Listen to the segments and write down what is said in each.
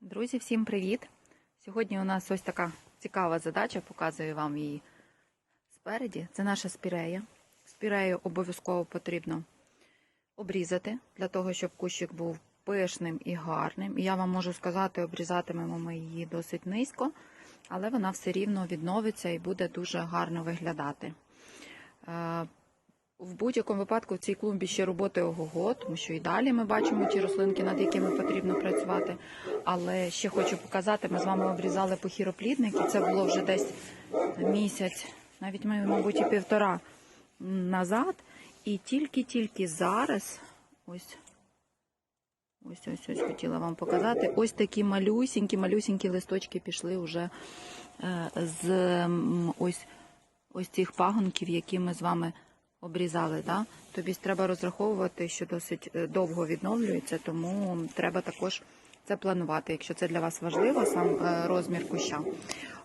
Друзі, всім привіт! Сьогодні у нас ось така цікава задача, показую вам її спереді. Це наша спірея. Спірею обов'язково потрібно обрізати для того, щоб кущик був пишним і гарним. І я вам можу сказати, обрізатимемо ми її досить низько, але вона все рівно відновиться і буде дуже гарно виглядати. В будь-якому випадку в цій клумбі ще роботи ого-го, тому що і далі ми бачимо ті рослинки, над якими потрібно працювати. Але ще хочу показати, ми з вами обрізали похіроплідник, і це було вже десь місяць, навіть ми, мабуть, і півтора назад. І тільки-тільки зараз, ось, ось, ось, хотіла вам показати, ось такі малюсінькі, малюсінькі листочки пішли вже е, з ось, ось цих пагонків, які ми з вами обрізали. Да? Тобі треба розраховувати, що досить е, довго відновлюється, тому треба також це планувати, якщо це для вас важливо, сам е, розмір куща.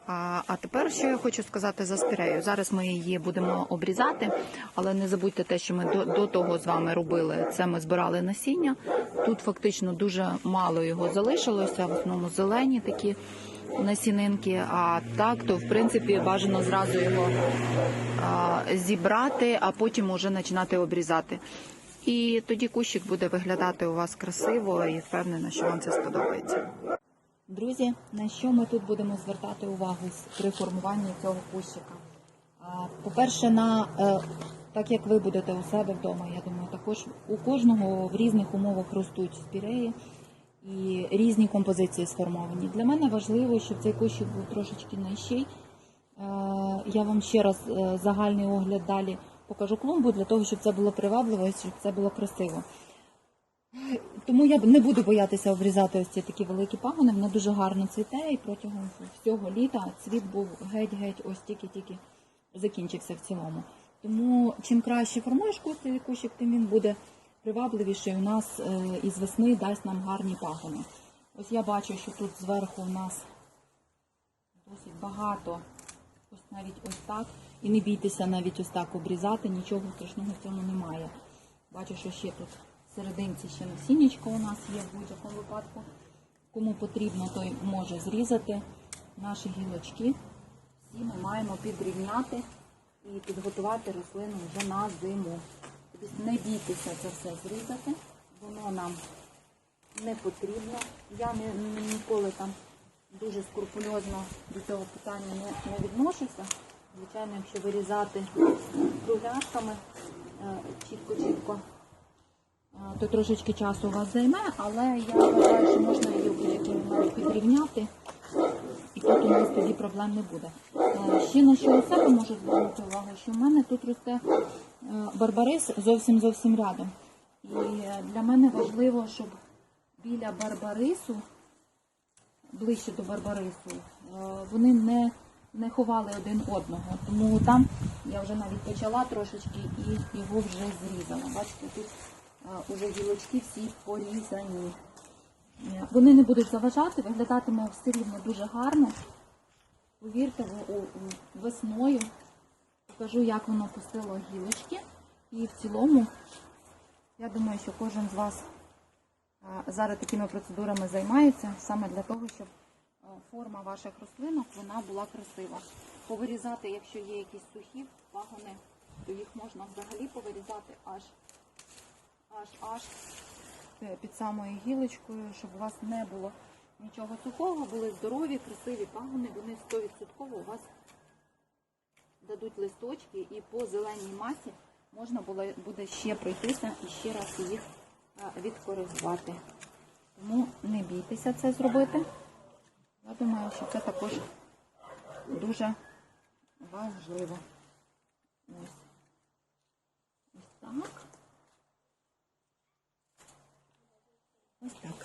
А, а тепер що я хочу сказати за спірею. Зараз ми її будемо обрізати, але не забудьте те, що ми до, до того з вами робили. Це ми збирали насіння. Тут фактично дуже мало його залишилося, в основному зелені такі насінинки. А так, то в принципі бажано зразу його а, зібрати, а потім уже починати обрізати. І тоді кущик буде виглядати у вас красиво і впевнена, що вам це сподобається. Друзі, на що ми тут будемо звертати увагу при формуванні цього кущика? По-перше, на е, так як ви будете у себе вдома, я думаю, також у кожного в різних умовах ростуть спіреї і різні композиції сформовані. Для мене важливо, щоб цей кущик був трошечки нижчий. Е, Я вам ще раз е, загальний огляд далі покажу клумбу для того, щоб це було привабливо, і щоб це було красиво. Тому я не буду боятися обрізати ось ці такі великі пагони. Вона дуже гарно цвіте і протягом всього літа цвіт був геть-геть, ось тільки-тільки закінчився в цілому. Тому чим краще формуєш кущ- кущик, тим він буде привабливіший у нас е, із весни дасть нам гарні пагони. Ось я бачу, що тут зверху у нас досить багато, ось навіть ось так. І не бійтеся навіть ось так обрізати, нічого страшного в цьому немає. Бачу, що ще тут серединці ще насіннячко у нас є в будь-якому випадку. Кому потрібно, той може зрізати наші гілочки. Всі ми маємо підрівняти і підготувати рослину вже на зиму. Тобто не бійтеся це все зрізати, воно нам не потрібно. Я не, ніколи там дуже скрупульозно до цього питання не, не відношуся. Звичайно, якщо вирізати кругляшками е, чітко-чітко, то трошечки часу у вас займе, але я вважаю, що можна її будь-який підрівняти, і тут у нас тоді проблем не буде. Е, Ще на що себе можу звернути увагу, що в мене тут росте е, барбарис зовсім зовсім рядом. І е, для мене важливо, щоб біля барбарису ближче до Барбарису, вони не, не ховали один одного. Тому там я вже навіть почала трошечки і його вже зрізала. Бачите, тут уже гілочки всі порізані. Е, Вони не будуть заважати, виглядатиме все рівно дуже гарно. Повірте, весною покажу, як воно пустило гілочки. І в цілому, я думаю, що кожен з вас зараз такими процедурами займаються саме для того, щоб форма ваших рослинок вона була красива. Повирізати, якщо є якісь сухі пагони, то їх можна взагалі повирізати аж аж аж е, під самою гілочкою, щоб у вас не було нічого сухого, були здорові, красиві пагони, вони 100% у вас дадуть листочки і по зеленій масі можна було, буде ще пройтися і ще раз їх а, відкоригувати. Тому не бійтеся це зробити. Я думаю, що це також дуже важливо. Ось. Ось так. Ось так.